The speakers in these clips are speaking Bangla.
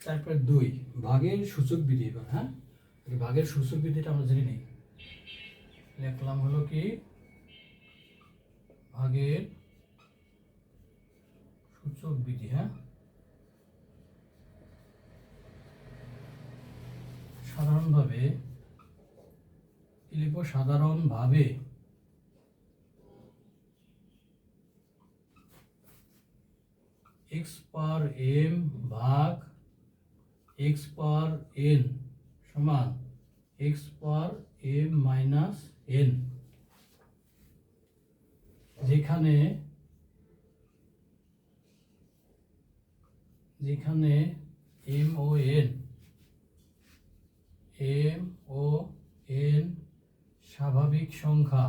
তারপরে দুই ভাগের সূচক বিধি এবার হ্যাঁ? ভাগের সূচক বিধিটা আমরা জেনে নিই। লিখলাম হলো কি? ভাগের সূচক বিধি হ্যাঁ? সাধারণভাবে লিখব সাধারণভাবে এক্স পার এম ভাগ এক্স পার এন সমান x power m minus n. যেখানে যেখানে এম ও এন, এম ও এন স্বাভাবিক সংখ্যা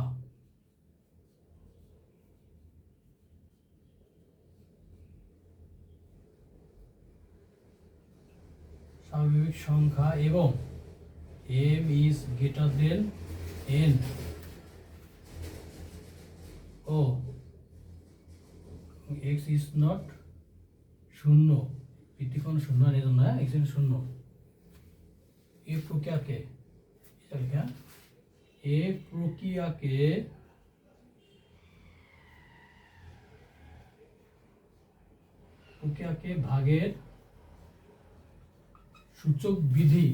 স্বাভাবিক সংখ্যা এবং m is greater than n O x is not শূন্য। ভিত্তিকোণ শূন্য নেই হ্যাঁ এক্স শূন্য। এ প্রক্রিয়াকে এ প্রক্রিয়াকে প্রক্রিয়াকে ভাগের সূচক বিধি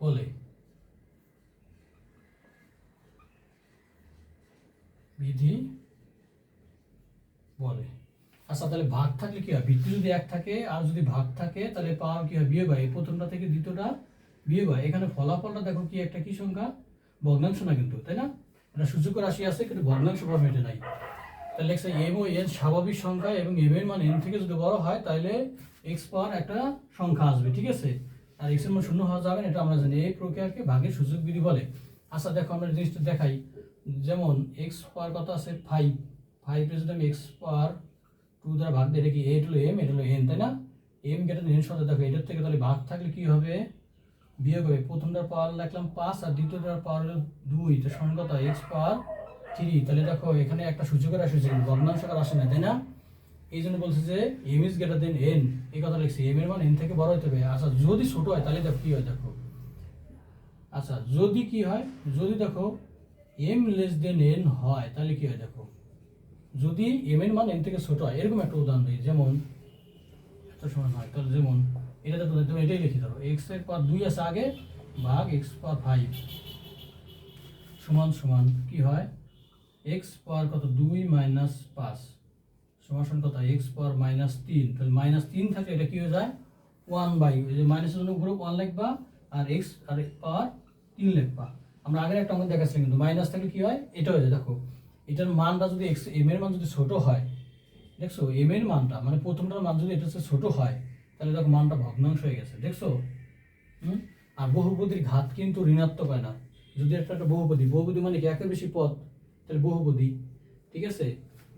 বলে। বিধি বলে। আচ্ছা তাহলে ভাগ থাকলে কি হয়? ভিত্তি যদি এক থাকে, আর যদি ভাগ থাকে, তাহলে পাওয়া কি হয়? বিয়ে এই প্রথমটা থেকে দ্বিতীয়টা বিয়ে হয়। এখানে ফলাফলটা দেখো কি একটা কি সংখ্যা? ভগ্নাংশ না কিন্তু, তাই না? এটা সূচক রাশি আছে, কিন্তু ভগ্নাংশ ফর্মেটে নাই। তাহলে লেখছে এম ও এন স্বাভাবিক সংখ্যা এবং এম এর মান এন থেকে যদি বড় হয়, তাহলে এক্স পাওয়ার একটা সংখ্যা আসবে, ঠিক আছে? আর এক্সের মান শূন্য হওয়া যাবে না, এটা আমরা জানি। এই প্রক্রিয়াকে ভাগের সূচক বিধি বলে। আচ্ছা দেখো আমরা জিনিসটা দেখাই। যেমন এক্স পাওয়ার কত আছে? ফাইভ ফাইভ যদি আমি এক্স পাওয়ার টু দ্বারা ভাগ দিয়ে কি এইট হলো এম এটা হলো এন তাই না? এম গেটার এন সাথে দেখো, এটার থেকে তাহলে ভাগ থাকলে কি হবে? বিয়োগ হবে। প্রথমটার পাওয়ার লিখলাম পাঁচ আর দ্বিতীয়টার পাওয়ার হলো দুই। তো সমান এক্স পাওয়ার থ্রি, তাহলে দেখো এখানে একটা সূচকের রাশি হচ্ছে ভগ্নাংশকার আসে না, তাই না? এই জন্য বলছে যে m is greater than n এই কথা লিখছি এম এর মান এন থেকে বড় হতে হবে। আচ্ছা যদি ছোট হয়, তাহলে দেখো কি হয়, দেখো। আচ্ছা যদি কি হয়, যদি দেখো এম লেস দেন এন হয়, তাহলে কি হয়, দেখো। যদি এম এর মান এন থেকে ছোট হয়, এরকম একটা উদাহরণ দিই, যেমন, এত সমান হয়, তাহলে যেমন, এটা দেখো তুমি এটাই লিখে ধরো এক্সের পর দুই আছে আগে, ভাগ এক্স পাওয়ার ফাইভ সমান সমান, কি হয়? এক্স পাওয়ার কত? দুই মাইনাস পাঁচ। সমান কত? এক্স পাওয়ার মাইনাস তিন। তাহলে মাইনাস তিন থাকলে এটা কি হয়ে যায়? ওয়ান বাই ওই যে মাইনাসের উপরে ওয়ান লিখবা আর এক্স আর পাওয়ার তিন লিখবা। আমরা আগের একটা আমাদের দেখাচ্ছি কিন্তু মাইনাস থাকলে কি হয়? এটা হয়ে যায়, দেখো। এটার মানটা যদি এক্স এম এর মান যদি ছোট হয়, দেখছ? এম এর মানটা মানে প্রথমটার মান যদি এটা ছোট হয়, তাহলে দেখো মানটা ভগ্নাংশ হয়ে গেছে, দেখছ? হুম? আর বহুপদীর ঘাত কিন্তু ঋণাত্মক হয় না। যদি একটা একটা বহুপদী বহুপদী মানে কি? একের বেশি পদ। তাহলে বহুপদী, ঠিক আছে?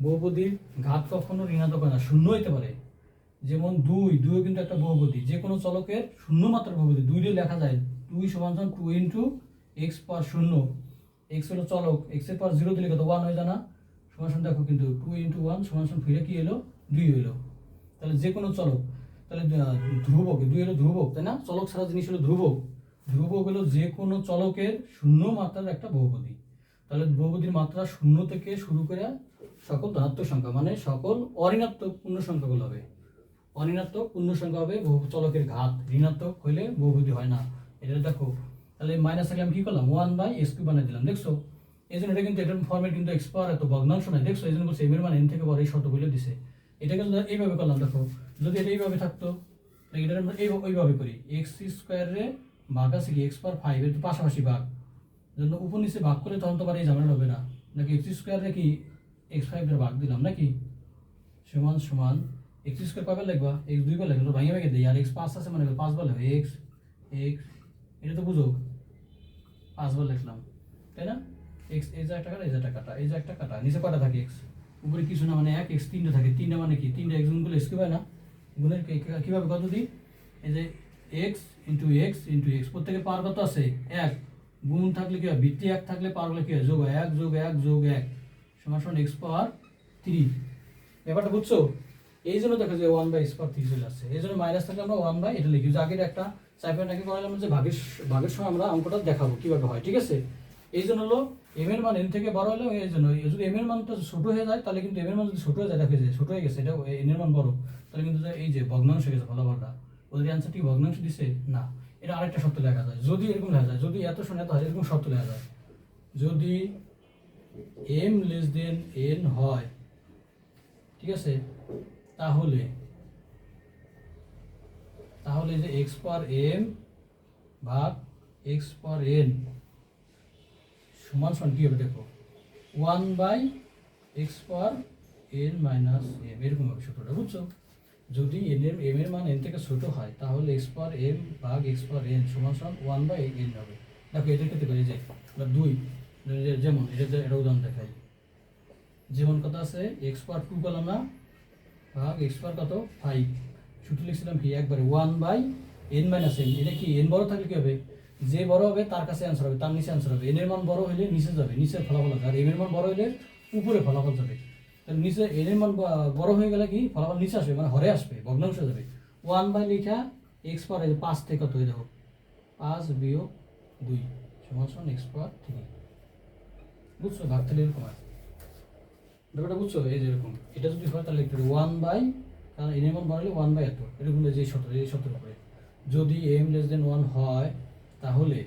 বহুপদীর ঘাত কখনো ঋণাত্মক না, শূন্য হইতে পারে। যেমন দুই দুই কিন্তু একটা বহুপদী। যে কোনো চলকের শূন্য মাত্রার বহুপদী। দুই দিয়ে লেখা যায়, দুই সমান সমান টু ইন্টু এক্স পার শূন্য। এক্স হলো চলক এক্সের পর জিরো দিলে কত? ওয়ান হয়ে যায় না। সমান সমান দেখো কিন্তু টু ইন্টু ওয়ান সমান সমান ফিরে কি এলো? দুই হইল তাহলে যে কোনো চলক, তাহলে ধ্রুবক দুই হলো ধ্রুবক, তাই না? চলক ছাড়া জিনিস হলো ধ্রুবক। ধ্রুবক হলো যে কোনো চলকের শূন্য মাত্রার একটা বহুপদী। তাহলে বহুপদীর মাত্রা শূন্য থেকে শুরু করে সকল ধনাত্মক সংখ্যা মানে সকল অঋণাত্মক পূর্ণ সংখ্যাগুলো হবে। অঋণাত্মক পূর্ণ সংখ্যা হবে বহু চলকের ঘাত, ঋণাত্মক হইলে বহুপদী হয় না। এটা দেখো, তাহলে মাইনাস থাকলে আমি কি করলাম? ওয়ান বাই এক্স কিউ বানিয়ে দিলাম, দেখছ? এই জন্য এটা কিন্তু এটার ফর্মেট কিন্তু এক্স পাওয়ার এত ভগ্নাংশ নাই, দেখছ? এই জন্য বলছে এম এর মান এন থেকে বড় এই শর্ত বলে দিছে। এটাকে যদি এইভাবে করলাম, দেখো, যদি এটা এইভাবে থাকতো এটা আমরা করি। এক্স স্কোয়ারে ভাগ আছে কি? এক্স পাওয়ার ফাইভ এর পাশাপাশি ভাগ। জন্য উপর নিচে ভাগ করে তখন তো আবার এই ঝামেলা হবে না। নাকি এক্স স্কোয়ার কি এক্স ফাইভ ভাগ দিলাম নাকি? সমান সমান এক্স স্কোয়ার কয়বার লিখবা? এক্স দুইবার লিখলো ভাঙে ভেঙে দিই। আর এক্স পাঁচ আছে মানে পাঁচবার লিখবে এক্স এক্স এটা তো বুঝো। পাঁচবার লিখলাম। তাই না? এক্স এই যে একটা কাটা, এই যে একটা কাটা, এই যে একটা কাটা। নিচে কটা থাকে এক্স উপরে কিছু না মানে এক এক্স তিনটে থাকে। তিনটা মানে কি? তিনটা এক্স গুণ করলে এক্স কি হয় না? গুণের কীভাবে কত দিই? এই যে x into x into x প্রত্যেকে পার কত আছে? এক। গুণ থাকলে কি হয়? বৃত্তি এক থাকলে পার হলে কি হয়? যোগ এক যোগ এক যোগ এক। সমান এক্স পাওয়ার থ্রি ব্যাপারটা বুঝছ? এই জন্য দেখো যে ওয়ান বাই স্কোয়ার থ্রি চলে আসছে। এই জন্য মাইনাস থাকলে আমরা ওয়ান বাই এটা লিখি। আগের একটা আগে করালাম যে ভাগের ভাগের সময় আমরা অঙ্কটা দেখাবো কীভাবে হয়, ঠিক আছে? এই জন্য হলো এম এর মান এন থেকে বড় হলে, এই জন্য যদি এম এর মানটা ছোট হয়ে যায়, তাহলে কিন্তু এম এর মান যদি ছোট হয়ে যায়, দেখো যে ছোট হয়ে গেছে এটা এন এর মান বড়, তাহলে কিন্তু এই যে ভগ্নাংশ হয়ে গেছে, ফলাফলটা। ওদের অ্যান্সারটি ভগ্নাংশ দিছে? না। এটা আরেকটা শর্ত লেখা যায়। যদি এরকম লেখা যায়, যদি এত শূন্য এত হয়, এরকম শর্ত লেখা যায়। যদি এম লেস দেন এন হয়, ঠিক আছে, তাহলে তাহলে যে এক্স পার এম ভাগ এক্স পার এন সমান সমান কী হবে দেখো? One by x power n minus m এরকম হবে ছোটোটা বুঝছ? যদি এন এর এম এর মান এন থেকে ছোট হয়, তাহলে এক্স পার এম ভাগ এক্স পার এন সমান সমান ওয়ান বাই এন হবে। দেখো এদের ক্ষেত্রে করে বা দুই, যে- যেমন, এটা এটা উদাহরণ দেখাই। যেমন কত আছে এক্স পার টু পেলাম না, ভাগ এক্স পার কত? ফাইভ ছুটি লিখছিলাম কি? একবারে one by n minus n এটা কি এন বড় থাকলে কি হবে? যে বড় হবে, তার কাছে অ্যান্সার হবে, তার নিচে অ্যান্সার হবে। এন এর মান বড় হলে নিচে যাবে, নিচের ফলাফল হবে। আর এম এর মান বড় হলে উপরে ফলাফল যাবে। তাহলে নিচে এন মান বড় হয়ে গেলে কি? ফলাফল নিচে আসবে মানে হরে আসবে, ভগ্নাংশ যাবে। ওয়ান বাই লিখা, এক্স এই পাঁচ থেকে কত হয়ে দেখো পাঁচ বিয়োগ দুই, সমান এক্স পার থ্রি বুঝছ? ভাগ তাহলে এরকম আছে। ব্যাপারটা বুঝছ? এই যে এরকম। এটা যদি হয় তাহলে লিখতে ওয়ান বাই, কারণ এন বাড়ালে ওয়ান বাই এত। এরকম যে শত এই শতের উপরে যদি এম লেস দেন ওয়ান হয়, তাহলে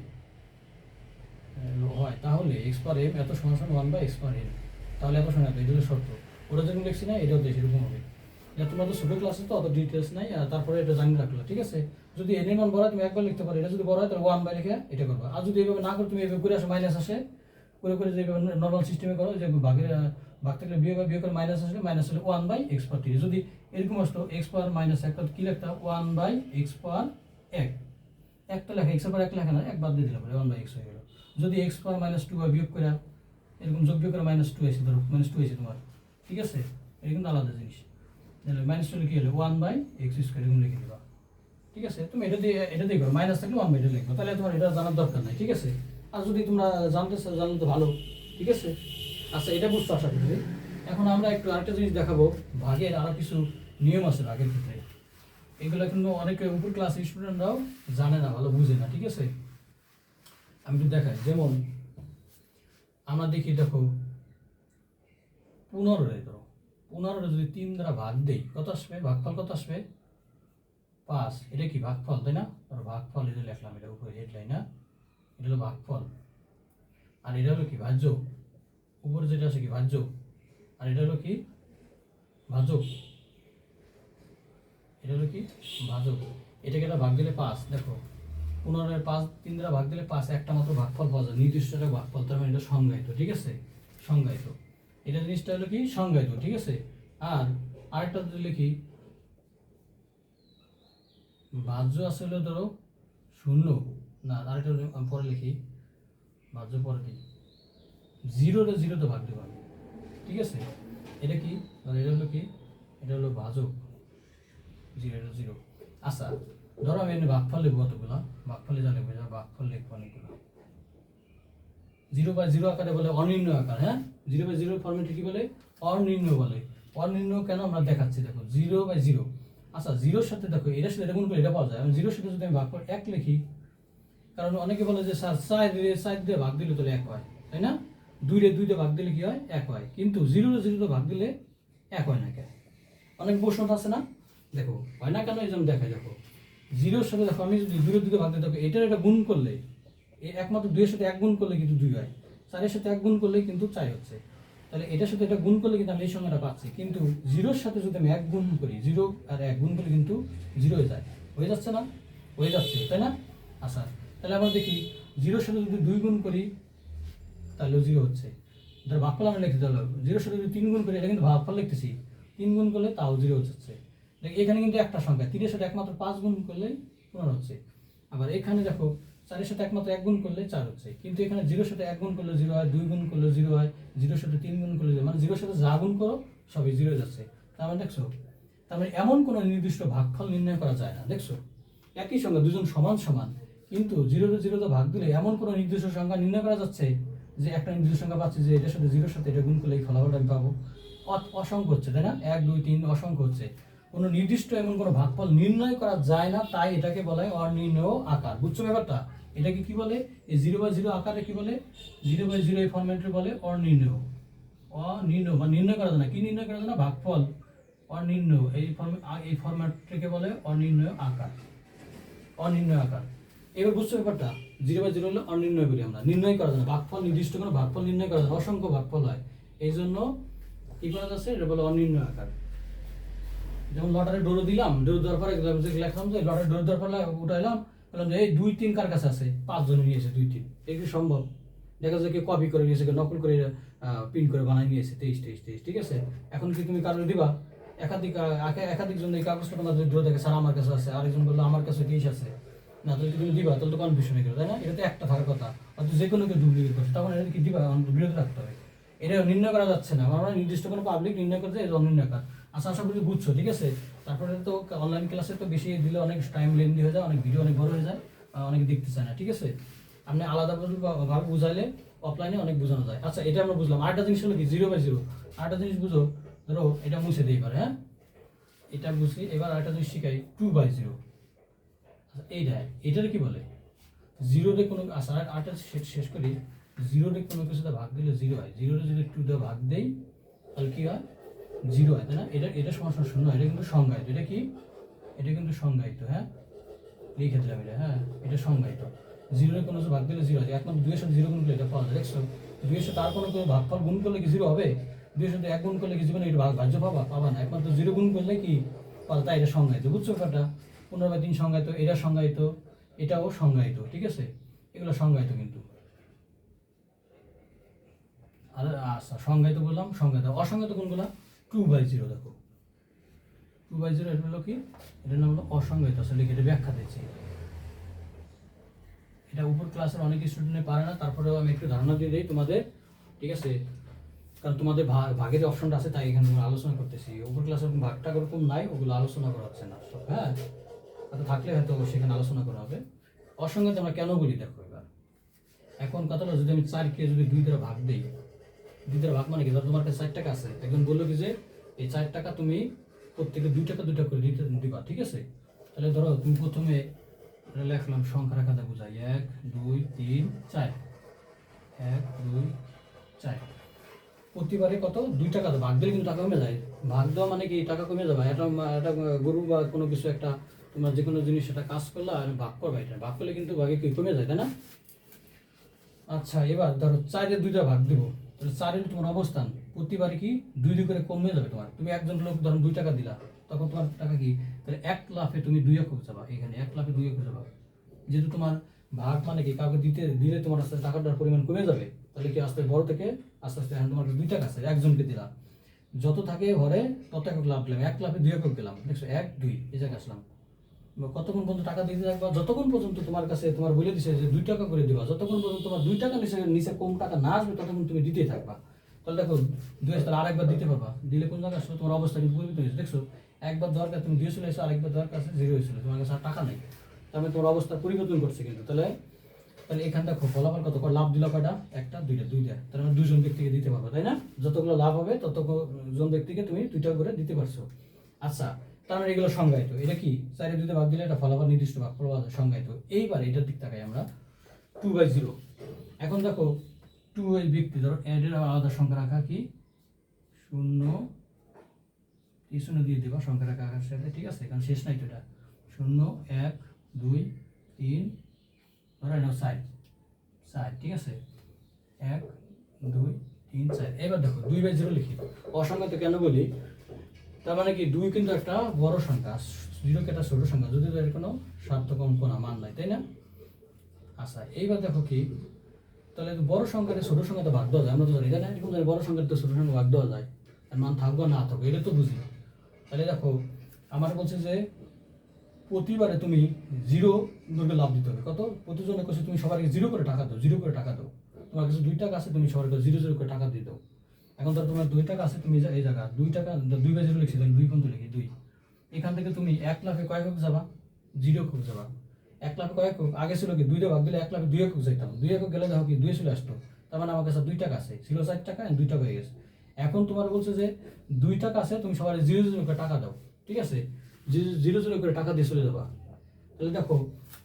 হয়। তাহলে এক্স পার এম এত সমান সমান one by x power m. তাহলে এত সমান এত এটা হলো শর্ত ওটা যেরকম লিখছি না, এটাও দেশ এরকম হবে। এটা তোমার তো ছোটো ক্লাসে তো অত ডিটেলস নাই, আর তারপরে এটা জানি রাখল, ঠিক আছে? যদি এন এর মান বড় তুমি একবার লিখতে পারো, এটা যদি বড় হয়, তাহলে ওয়ান বাই লিখে এটা করবা। আর যদি এইভাবে না করো, তুমি এইভাবে করে আসো মাইনাস আসে। করে করে যেভাবে নর্মাল সিস্টেমে করো, যে ভাগের ভাগ থেকে বিয়োগ বিয়োগ করে মাইনাস আসলে মাইনাস হলে one by x power three যদি এরকম আসতো এক্স পাওয়ার মাইনাস এক কী লিখতাম ওয়ান বাই এক্স পাওয়ার এক। একটা লেখা এক্স পাওয়ার এক লেখা না, এক বাদ দিয়ে দিলাম ওয়ান বাই এক্স হয়ে গেল। যদি এক্স পাওয়ার মাইনাস টু বা বিয়োগ করে এরকম যোগ বিয়োগ করে মাইনাস টু এসে ধরো মাইনাস টু এসে তোমার। ঠিক আছে? এটা কিন্তু আলাদা জিনিস। মাইনাস টু লিখে এলো ওয়ান বাই এক্স স্কোয়ার এরকম লিখে দিবা। ঠিক আছে? তুমি এটা দিয়ে এটা দিয়ে করো। মাইনাস থাকলে ওয়ান বাই এটা লিখব। তাহলে তোমার এটা জানার দরকার নাই, ঠিক আছে? আর যদি তোমরা জানতে চাও, জানলে তো ভালো, ঠিক আছে? আচ্ছা এটা বুঝতে আশা করি। এখন আমরা একটু আরেকটা জিনিস দেখাবো। ভাগের আরও কিছু নিয়ম আছে ভাগের ক্ষেত্রে। এগুলো কিন্তু অনেক উপর ক্লাস স্টুডেন্টরাও জানে না, ভালো বুঝে না, ঠিক আছে? আমি একটু দেখাই। যেমন, আমরা দেখি, দেখো পনেরোরে ধরো পনেরোরে যদি তিন দ্বারা ভাগ দেই, কত আসবে? ভাগফল কত আসবে? পাঁচ। এটা কি ভাগফল, তাই না? আর ভাগফল, এটা লিখলাম, এটা উপরে হেডলাইন না এটা হলো ভাগফল। আর এটা হলো কি? ভাজ্য। উপরে যেটা আছে কি? ভাজ্য। আর এটা হলো কি? ভাজক। এটা হলো কি? ভাজক। এটাকে একটা ভাগ দিলে পাঁচ, দেখো। পনেরোর পাঁচ, তিন দ্বারা ভাগ দিলে পাঁচ, একটা মাত্র ভাগফল পাওয়া যায়। নির্দিষ্ট একটা ভাগফল, তার মানে এটা সংজ্ঞায়িত, ঠিক আছে? সংজ্ঞায়িত। এটা জিনিসটা হলো কি? সংজ্ঞায়িত, ঠিক আছে? আর আরেকটা যদি লিখি, বাহ্য আসলে ধরো শূন্য। না, আরেকটা আমি পরে লিখি, বাহ্য পরে দিই জিরোতে জিরোতে ভাগ দেবো আমি, ঠিক আছে? এটা কি? আর এটা হলো কি? এটা হলো ভাজক জিরো এটা জিরো। আচ্ছা ধরো আমি এমনি ভাগফল লিখব কতগুলো? ভাগফলে যা লিখব যা ভাগফল লিখব অনেকগুলো। জিরো বাই জিরো আকারে বলে অনির্ণ আকার হ্যাঁ? জিরো বাই জিরো ফর্মেটে কি বলে, অনির্ণয় বলে। অনির্ণয় কেন আমরা দেখাচ্ছি? দেখো জিরো বাই জিরো আচ্ছা জিরোর সাথে দেখো, এটার সাথে এটা গুণ করে এটা পাওয়া যায়। আমি জিরোর সাথে যদি আমি ভাগ করে এক লিখি, কারণ অনেকে বলে যে, স্যার সাইড দিয়ে সাইড দিয়ে ভাগ দিলে তাহলে এক হয়। তাই না? দুই দুইরে দুইটা ভাগ দিলে কি হয়? এক হয়। কিন্তু জিরোরে জিরোতে ভাগ দিলে এক হয় না কেন? অনেক প্রশ্ন আছে না? দেখো, হয় না কেন? এই জন্য দেখাই, দেখো। জিরোর সাথে দেখো, আমি যদি জিরো দুটো ভাগ দিয়ে দেখো, এটার একটা গুণ করলে একমাত্র দুইয়ের সাথে এক গুণ করলে কিন্তু দুই হয়। চারের সাথে এক গুণ করলে কিন্তু চার হচ্ছে। তাহলে এটার সাথে এটা গুণ করলে কিন্তু আমি এই সংখ্যাটা পাচ্ছি। কিন্তু জিরোর সাথে যদি আমি এক গুণ করি, জিরো আর এক গুণ করলে কিন্তু জিরো হয়ে যায়। হয়ে যাচ্ছে না? হয়ে যাচ্ছে, তাই না? আচ্ছা তাহলে আমরা দেখি, জিরোর সাথে যদি দুই গুণ করি, তাহলেও জিরো হচ্ছে। ধর ভাগফল আমরা লিখতে জিরোর সাথে যদি তিন গুণ করি, এটা কিন্তু ভাগফল লিখতেছি। তিন গুণ করলে তাও জিরো হচ্ছে। দেখ, এখানে কিন্তু একটা সংখ্যা। তিনের সাথে একমাত্র পাঁচ গুণ করলে পনেরো হচ্ছে। আবার এখানে দেখো চারের সাথে একমাত্র এক গুণ করলে চার হচ্ছে। কিন্তু এখানে জিরোর সাথে এক গুণ করলে জিরো হয়, দুই গুণ করলে জিরো হয়, জিরোর সাথে তিন গুণ করলে মানে জিরোর সাথে যা গুণ করো, সবই জিরো যাচ্ছে। তার মানে দেখছ, তার মানে এমন কোনো নির্দিষ্ট ভাগফল নির্ণয় করা যায় না। দেখছ, একই সঙ্গে দুজন সমান সমান, কিন্তু জিরোতে জিরোতে ভাগ দিলে এমন কোনো নির্দিষ্ট সংখ্যা নির্ণয় করা যাচ্ছে যে একটা নির্দিষ্ট সংখ্যা পাচ্ছি যে এটার সাথে জিরোর সাথে এটা গুণ করলে এই ফলাফলটা আমি পাবো। অসংখ্য হচ্ছে, তাই না? এক, দুই, তিন অসংখ্য হচ্ছে। কোনো নির্দিষ্ট এমন কোনো ভাগফল নির্ণয় করা যায় না, তাই এটাকে বলা হয় অনির্ণয় আকার। বুঝছ ব্যাপারটা? এটাকে কি বলে? এই জিরো বাই জিরো আকারে কি বলে? জিরো বাই জিরো এই ফরম্যাটে বলে অনির্ণয়। অনির্ণয় বা নির্ণয় করা যায় না। কি নির্ণয় করা যায় না? ভাগফল অনির্ণয়। এই ফর্ম এই ফরম্যাটটাকে বলে অনির্ণয় আকার। অনির্ণয় আকার। এবার বুঝছ ব্যাপারটা? জিরো বাই জিরো হলে অনির্ণয় করি আমরা। নির্ণয় করা যায় না। ভাগফল নির্দিষ্ট কোনো ভাগফল নির্ণয় করা যায় অসংখ্য ভাগফল হয়। এই জন্য কি করা যাচ্ছে? এটা বলে অনির্ণয় আকার। যেমন লটারি ডোরো দিলাম, ডোরো দেওয়ার পরে লেখলাম যে লটারি ডোরো দেওয়ার পরে উঠাইলাম, বললাম যে এই দুই তিন কার কাছে আছে? পাঁচজন নিয়েছে দুই তিন। কি সম্ভব? দেখা যায় কেউ কপি করে নিয়েছে, কেউ নকল করে প্রিন্ট করে বানাই নিয়েছে। তেইশ তেইশ তেইশ, ঠিক আছে? এখন কি তুমি কারণে দিবা? একাধিক একাধিক জন এই কাগজটা তোমার যদি দেখে, স্যার, আমার কাছে আছে। আরেকজন বলল, আমার কাছে তেইশ আছে। না তাহলে তুমি দিবা? তাহলে তো কনফিউশন হয়ে গেল, তাই না? এটা তো একটা থাকার কথা। অথচ যে কোনো কেউ ডুপ্লিকেট করছে, তখন এটা কি দিবা? বিরত রাখতে হবে। এটা নির্ণয় করা যাচ্ছে না। আমরা নির্দিষ্ট কোনো পাবলিক নির্ণয় করতে এটা অনির্ণয়কার। আশা আশা করি বুঝছ, ঠিক আছে? তারপরে তো অনলাইন ক্লাসে তো বেশি দিলে অনেক টাইম লেন্দি হয়ে যায়, অনেক ভিডিও অনেক বড় হয়ে যায় অনেকে দেখতে চায় না, ঠিক আছে? আপনি আলাদা ভাবে বুঝাইলে অফলাইনে অনেক বোঝানো যায়। আচ্ছা এটা আমরা বুঝলাম। আটটা জিনিস হলো কি? জিরো বাই জিরো আটটা জিনিস বুঝো, ধরো এটা মুছে দিই পারে হ্যাঁ? এটা বুঝি, এবার আরেকটা জিনিস শিখাই টু বাই জিরো আচ্ছা এইটা এটার কি বলে? জিরোতে কোনো আচ্ছা আটটা শেষ শেষ করি। জিরোতে কোনো কিছুতে ভাগ দিলে জিরো হয়। জিরোতে যদি টু দিয়ে ভাগ দেই, তাহলে কি হয়? জিরো হয়, তাই না? এটা এটা সমস্যা শূন্য এটা কিন্তু সংজ্ঞায়িত। এটা কি? এটা কিন্তু সংজ্ঞায়িত হ্যাঁ? লিখে দিলাম এটা হ্যাঁ? এটা সংজ্ঞায়িত। জিরোতে কোনো ভাগ দিলে জিরো হয়। একমাত্র দুইয়ের সাথে জিরো গুণ করলে এটা পাওয়া যায়, দেখছ? দুইয়ের সাথে আর কোনো কোনো ভাগফল গুণ করলে কি জিরো হবে? দুইয়ের সাথে এক গুণ করলে কি জীবনে এটা ভাগ ভাজ্য পাবা? পাবা না। একমাত্র জিরো গুণ করলে কি তাই এটা সংজ্ঞায়িত, বুঝছ ব্যাপারটা? পনেরো বাই তিন সংজ্ঞায়িত, এটা সংজ্ঞায়িত, এটাও সংজ্ঞায়িত, ঠিক আছে? এগুলো সংজ্ঞায়িত কিন্তু। আর আচ্ছা সংজ্ঞায়িত বললাম, সংজ্ঞায়িত। অসংজ্ঞায়িত কোনগুলো টু বাই জিরো দেখো। টু বাই জিরো এটা হলো কি? এটার নাম হলো অসংজ্ঞায়িত আসলে এটা ব্যাখ্যা দিচ্ছি এটা উপর ক্লাসের অনেক স্টুডেন্টে পারে না, তারপরেও আমি একটু ধারণা দিয়ে দিই তোমাদের, ঠিক আছে? কারণ তোমাদের ভাগের যে অপশনটা আছে, তাই এখানে আমরা আলোচনা করতেছি। উপর ক্লাসের ভাগটা ওরকম নাই, ওগুলো আলোচনা করা হচ্ছে না। সব হ্যাঁ হয়তো থাকলে হয়তো সেখানে আলোচনা করা হবে। অসংখ্য আমরা কেন বলি, দেখো এবার। এখন কথা হলো যদি আমি চারকে যদি দুই দ্বারা ভাগ দিই দুই ভাগ মানে কি? ধরো তোমার কাছে চার টাকা আছে। একজন বলল কি যে, এই চার টাকা তুমি প্রত্যেকে দুই টাকা দুই টাকা করে দিতে দিবা, ঠিক আছে? তাহলে ধরো তুমি প্রথমে লেখলাম, সংখ্যা রেখাতে বোঝাই। এক, দুই, তিন, চার। এক, দুই, চার। প্রতিবারে কত? দুই টাকা ভাগ দিলে কিন্তু টাকা কমে যায়। ভাগ দেওয়া মানে কি? টাকা কমে যাবে। এটা একটা গরু বা কোনো কিছু একটা, তোমার যে কোনো জিনিস সেটা কাজ করলে আর ভাগ করবে এটা। ভাগ করলে কিন্তু ভাগে কি কমে যায়, তাই না? আচ্ছা এবার ধরো চারের দুইটা ভাগ দিব। তাহলে তোমার অবস্থান, প্রতিবারে কি দুই দুই করে কমে যাবে তোমার? তুমি একজন লোক ধরো দুই টাকা দিলা, তখন তোমার টাকা কি? তাহলে এক লাফে তুমি দুই একক যাবা এখানে, এক লাফে দুই একক যাবা। যেহেতু তোমার ভাগ মানে কি? কাউকে দিতে, দিলে তোমার আস্তে টাকাটার পরিমাণ কমে যাবে, তাহলে কি আস্তে বড় থেকে আস্তে আস্তে এখন তোমার দুই টাকা আছে, একজনকে দিলাম যত থাকে ঘরে তত একক লাভ দিলাম, এক লাফে দুই একক দিলাম। দেখছ, এক, দুই, এই জায়গায় আসলাম। কতক্ষণ পর্যন্ত টাকা দিতে থাকবা, যতক্ষণ পর্যন্ত তোমার কাছে, তোমার বলে দিছে যে দুই টাকা করে দিবা, যতক্ষণ পর্যন্ত তোমার দুই টাকা নিচে নিচে কম টাকা না আসবে, ততক্ষণ তুমি দিতেই থাকবা। তাহলে দেখো, দুই হাজার আরেকবার দিতে পারবা। দিলে কোন জায়গায় আসলে তোমার অবস্থা কিন্তু পরিবর্তন হয়েছে। দেখছ? একবার দরকার, তুমি দিয়ে চলে এসো, আরেকবার দরকার আছে জিরো হয়েছিল। তোমার কাছে আর টাকা নেই। তার মানে তোমার অবস্থা পরিবর্তন করছে কিন্তু। তাহলে তাহলে এখানটা খুব ফলাফল কত? লাভ দিল কয়টা? একটা, দুইটা দুইটা তার মানে দুজন ব্যক্তিকে দিতে পারবে, তাই না? যতগুলো লাভ হবে ততজন ব্যক্তিকে তুমি দুইটা করে দিতে পারছ। আচ্ছা তার মানে এগুলো সংজ্ঞায়িত। এটা কি? চারি দুইটা ভাগ দিলে এটা ফলাফল নির্দিষ্ট ভাগ ফলাফল সংজ্ঞায়িত। এইবার এটার দিক তাকাই আমরা। টু বাই জিরো এখন দেখো টু এই ব্যক্তি ধরো এর আলাদা সংখ্যা রাখা কি? শূন্য। এই শূন্য দিয়ে দেবা, সংখ্যা রাখা রাখার সাথে, ঠিক আছে? কারণ শেষ নাই তো এটা। শূন্য, এক, দুই, তিন, ধরো নাও চার। চার, ঠিক আছে? এক, দুই, তিন, চার। এবার দেখো, দুই বাই জিরো লিখি। অসংখ্যাত কেন বলি? তার মানে কি? দুই কিন্তু একটা বড় সংখ্যা জিরো কি একটা ছোট সংখ্যা। যদি এর কোনো সার্থক অঙ্ক না মান নাই, তাই না? আচ্ছা এইবার দেখো কি? তাহলে বড় সংখ্যাতে ছোট সংখ্যাতে ভাগ দেওয়া যায়। আমরা তো জানি তাই না এরকম বড় সংখ্যাতে ছোট সংখ্যা ভাগ দেওয়া যায়। আর মান থাকব না থাকব এটা তো বুঝি। তাহলে দেখো, আমার বলছে যে প্রতিবারে তুমি জিরো দুটো লাভ দিতে হবে। কত? প্রতিজনের কাছে তুমি সবার জিরো করে টাকা দাও, জিরো করে টাকা দাও। তোমার কাছে দুই টাকা আছে, তুমি সবার জিরো জিরো করে টাকা দিয়ে দাও। এখন ধর তোমার দুই টাকা আছে, তুমি এই জায়গা, দুই টাকা দুই বাই জিরো লিখছি তাহলে দুই পর্যন্ত লিখি, দুই। এখান থেকে তুমি এক লাখে কয়েক হোক যাবা, জিরো হোক যাবা। এক লাখে কয়েক হোক, আগে ছিল কি, দুইটা ভাগ দিলে এক লাখে দুই একক যাইতাম। দুই একক গেলে দেখো কি, দুই চলে আসতো। তার মানে আমার কাছে দুই টাকা আছে, ছিল চার টাকা দুই টাকা হয়ে গেছে। এখন তোমার বলছে যে দুই টাকা আছে, তুমি সবার জিরো জিরো করে টাকা দাও, ঠিক আছে? জিরো জিরো করে টাকা দিয়ে চলে যাবা। তাহলে দেখো,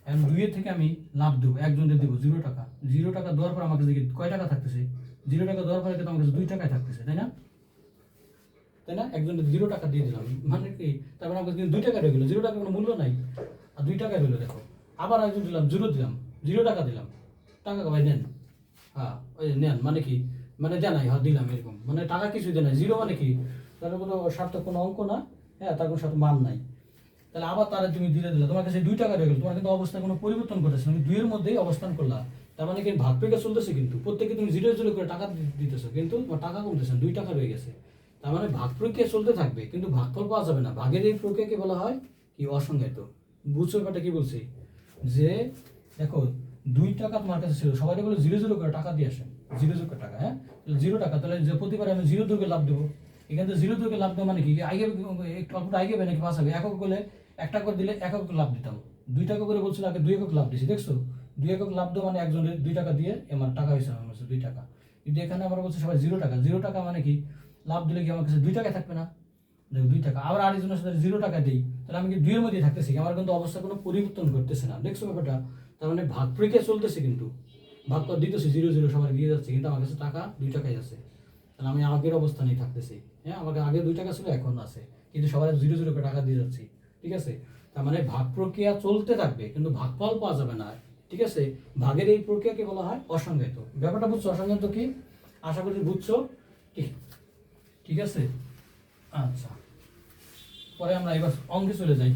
এখন দুইয়ের থেকে আমি লাভ দেবো একজনের দেবো, জিরো টাকা। জিরো টাকা দেওয়ার পর দেখি কয় টাকা থাকতেছে? জিরো টাকা দেওয়ার পরে কিন্তু আমার কাছে দুই টাকায় থাকতেছে, তাই না? তাই না? একজনের জিরো টাকা দিয়ে দিলাম। মানে কি? তারপরে আমার কাছে দুই টাকা রয়ে জিরো টাকা কোনো মূল্য নাই। আর দুই টাকায় রইল, দেখো। আবার একজন দিলাম, জিরো দিলাম। জিরো টাকা দিলাম। টাকা ভাই নেন। হ্যাঁ ওই নেন। মানে কি? মানে জানাই হ্যাঁ দিলাম এরকম। মানে টাকা কিছু না জিরো মানে কি? তার কোনো সার্থক কোনো অঙ্ক না। হ্যাঁ তার কোনো সাথে মান নাই। তাহলে আবার তারা তুমি দিয়ে দিলে। তোমার কাছে দুই টাকা রয়ে গেলো। তোমার কিন্তু অবস্থায় কোনো পরিবর্তন করতেছে তুমি দুইয়ের মধ্যেই অবস্থান করলা। তার মানে কি ভাগ পেকে চলতেছে কিন্তু। প্রত্যেকে তুমি জিরো জিরো করে টাকা দিতেছো, কিন্তু টাকা কমতেছে দুই টাকা রয়ে গেছে। তার মানে ভাগ প্রক্রিয়া চলতে থাকবে, কিন্তু ভাগ ভাগফল পাওয়া যাবে না। ভাগের এই প্রক্রিয়াকে বলা হয় কি, অসংজ্ঞাত। বুঝছ ব্যাপারটা কি বলছি? যে দেখো, দুই টাকা তোমার কাছে ছিল, সবাই বলে জিরো জিরো করে টাকা দিয়ে আসেন। জিরো জিরো করে টাকা হ্যাঁ? জিরো টাকা, তাহলে যে প্রতিবার আমি জিরো দুর্গে লাভ দেবো। এখান জিরো দুর্গে লাভ দেবো মানে কি, আগে একটু অল্পটা আগে নাকি পাস হবে একক করলে একটা করে দিলে একক লাভ দিতাম। দুই টাকা করে বলছিল, আগে দুই একক লাভ দিছি, দেখছ? দুই একক লাভ দেবো মানে একজনের দুই টাকা দিয়ে আমার টাকা হয়েছে, আমার কাছে দুই টাকা। কিন্তু এখানে আমরা বলছি সবাই জিরো টাকা। জিরো টাকা মানে কি? লাভ দিলে কি আমার কাছে দুই টাকা থাকবে না? দেখো, দুই টাকা। আবার আরেকজনের সাথে জিরো টাকা দিই, তাহলে আমি কি দুইয়ের মধ্যে থাকতেছি আমার কিন্তু অবস্থা কোনো পরিবর্তন করতেছে না। দেখছ ব্যাপারটা? তার মানে ভাগ প্রক্রিয়া চলতেছে কিন্তু। ভাগ করে দিতেছি, জিরো জিরো সবার দিয়ে যাচ্ছে, কিন্তু আমার কাছে টাকা দুই টাকাই আছে। তাহলে আমি আগের অবস্থানেই থাকতেছি। হ্যাঁ আমাকে আগে দুই টাকা ছিল, এখন আছে। কিন্তু সবাই জিরো জিরো টাকা দিয়ে যাচ্ছি। ঠিক আছে? তার মানে ভাগ প্রক্রিয়া চলতে থাকবে, কিন্তু ভাগফল পাওয়া যাবে না। ঠিক আছে? ভাগের এই প্রক্রিয়াকে বলা হয় অসংজ্ঞাত ব্যাপারটা বুঝছ? অসংজ্ঞাত কি? আশা করি বুঝছ। ঠিক ঠিক আছে? আচ্ছা। পরে আমরা এবার অঙ্গে চলে যাই।